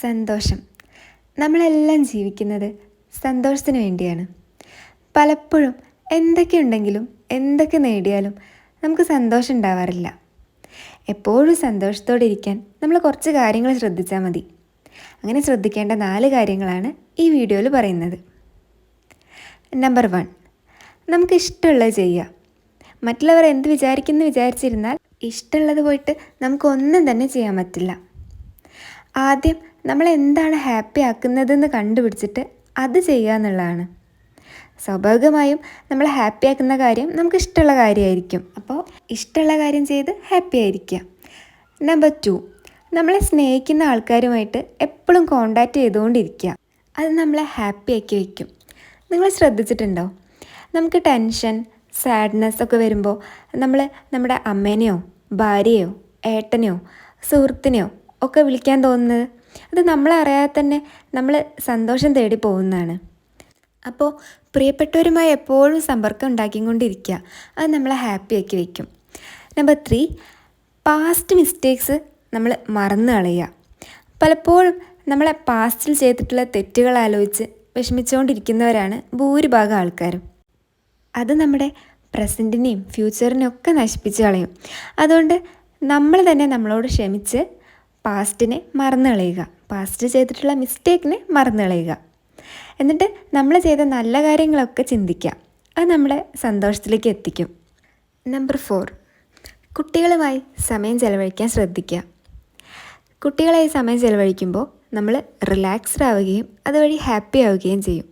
സന്തോഷം. നമ്മളെല്ലാം ജീവിക്കുന്നത് സന്തോഷത്തിന് വേണ്ടിയാണ്. പലപ്പോഴും എന്തൊക്കെ ഉണ്ടെങ്കിലും എന്തൊക്കെ നേടിയാലും നമുക്ക് സന്തോഷം ഉണ്ടാവാറില്ല. എപ്പോഴും സന്തോഷത്തോടെ ഇരിക്കാൻ നമ്മൾ കുറച്ച് കാര്യങ്ങൾ ശ്രദ്ധിച്ചാൽ മതി. അങ്ങനെ ശ്രദ്ധിക്കേണ്ട നാല് കാര്യങ്ങളാണ് ഈ വീഡിയോയിൽ പറയുന്നത്. നമ്പർ വൺ നമുക്ക് ഇഷ്ടമുള്ളത് ചെയ്യുക. മറ്റുള്ളവർ എന്ത് വിചാരിക്കുന്നു വിചാരിച്ചിരുന്നാൽ ഇഷ്ടമുള്ളത് പോയിട്ട് നമുക്കൊന്നും തന്നെ ചെയ്യാൻ പറ്റില്ല. ആദ്യം നമ്മൾ എന്താണ് ഹാപ്പി ആക്കുന്നതെന്ന് കണ്ടുപിടിച്ചിട്ട് അത് ചെയ്യുക എന്നുള്ളതാണ്. സ്വാഭാവികമായും നമ്മൾ ഹാപ്പി ആക്കുന്ന കാര്യം നമുക്ക് ഇഷ്ടമുള്ള കാര്യമായിരിക്കും. അപ്പോൾ ഇഷ്ടമുള്ള കാര്യം ചെയ്ത് ഹാപ്പി ആയിരിക്കുക. നമ്പർ ടു നമ്മളെ സ്നേഹിക്കുന്ന ആൾക്കാരുമായിട്ട് എപ്പോഴും കോണ്ടാക്റ്റ് ചെയ്തുകൊണ്ടിരിക്കുക. അത് നമ്മളെ ഹാപ്പി ആക്കി വയ്ക്കും. നിങ്ങൾ ശ്രദ്ധിച്ചിട്ടുണ്ടോ? നമുക്ക് ടെൻഷൻ സാഡ്നെസ് ഒക്കെ വരുമ്പോൾ നമ്മൾ നമ്മുടെ അമ്മേനെയോ ഭാര്യയോ ഏട്ടനെയോ സുഹൃത്തിനെയോ ഒക്കെ വിളിക്കാൻ തോന്നുന്നത് അത് നമ്മളറിയാതെ തന്നെ നമ്മൾ സന്തോഷം തേടി പോകുന്നതാണ്. അപ്പോൾ പ്രിയപ്പെട്ടവരുമായി എപ്പോഴും സമ്പർക്കം ഉണ്ടാക്കിക്കൊണ്ടിരിക്കുക. അത് നമ്മളെ ഹാപ്പിയാക്കി വയ്ക്കും നമ്പർ ത്രീ പാസ്റ്റ് മിസ്റ്റേക്സ് നമ്മൾ മറന്നു കളയുക. പലപ്പോഴും നമ്മളെ പാസ്റ്റിൽ ചെയ്തിട്ടുള്ള തെറ്റുകൾ ആലോചിച്ച് വിഷമിച്ചുകൊണ്ടിരിക്കുന്നവരാണ് ഭൂരിഭാഗം ആൾക്കാരും. അത് നമ്മുടെ പ്രസന്റിനെയും ഫ്യൂച്ചറിനെയും ഒക്കെ നശിപ്പിച്ച് കളയും. അതുകൊണ്ട് നമ്മൾ തന്നെ നമ്മളോട് ക്ഷമിച്ച് പാസ്റ്റിനെ മറന്നു കളയുക പാസ്റ്റ് ചെയ്തിട്ടുള്ള മിസ്റ്റേക്കിനെ മറന്നു കളയുക എന്നിട്ട് നമ്മൾ ചെയ്ത നല്ല കാര്യങ്ങളൊക്കെ ചിന്തിക്കാം അത് നമ്മളെ സന്തോഷത്തിലേക്ക് എത്തിക്കും. നമ്പർ ഫോർ കുട്ടികളുമായി സമയം ചെലവഴിക്കാൻ ശ്രദ്ധിക്കുക. കുട്ടികളായി സമയം ചെലവഴിക്കുമ്പോൾ നമ്മൾ റിലാക്സ്ഡ് ആവുകയും അതുവഴി ഹാപ്പി ആവുകയും ചെയ്യും.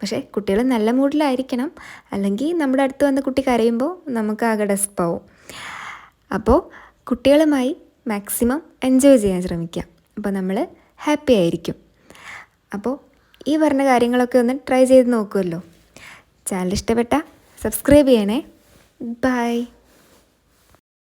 പക്ഷേ കുട്ടികൾ നല്ല മൂഡിലായിരിക്കണം അല്ലെങ്കിൽ നമ്മുടെ അടുത്ത് വന്ന് കുട്ടി കരയുമ്പോൾ നമുക്ക് ആകെ ഡെസ്പാവും അപ്പോൾ കുട്ടികളുമായി മാക്സിമം എൻജോയ് ചെയ്യാൻ ശ്രമിക്കുക അപ്പോൾ നമ്മൾ ഹാപ്പി ആയിരിക്കും. അപ്പോൾ ഈ പറഞ്ഞ കാര്യങ്ങളൊക്കെ ഒന്ന് ട്രൈ ചെയ്ത് നോക്കുമല്ലോ ചാനൽ ഇഷ്ടപ്പെട്ട സബ്സ്ക്രൈബ് ചെയ്യണേ. ബൈ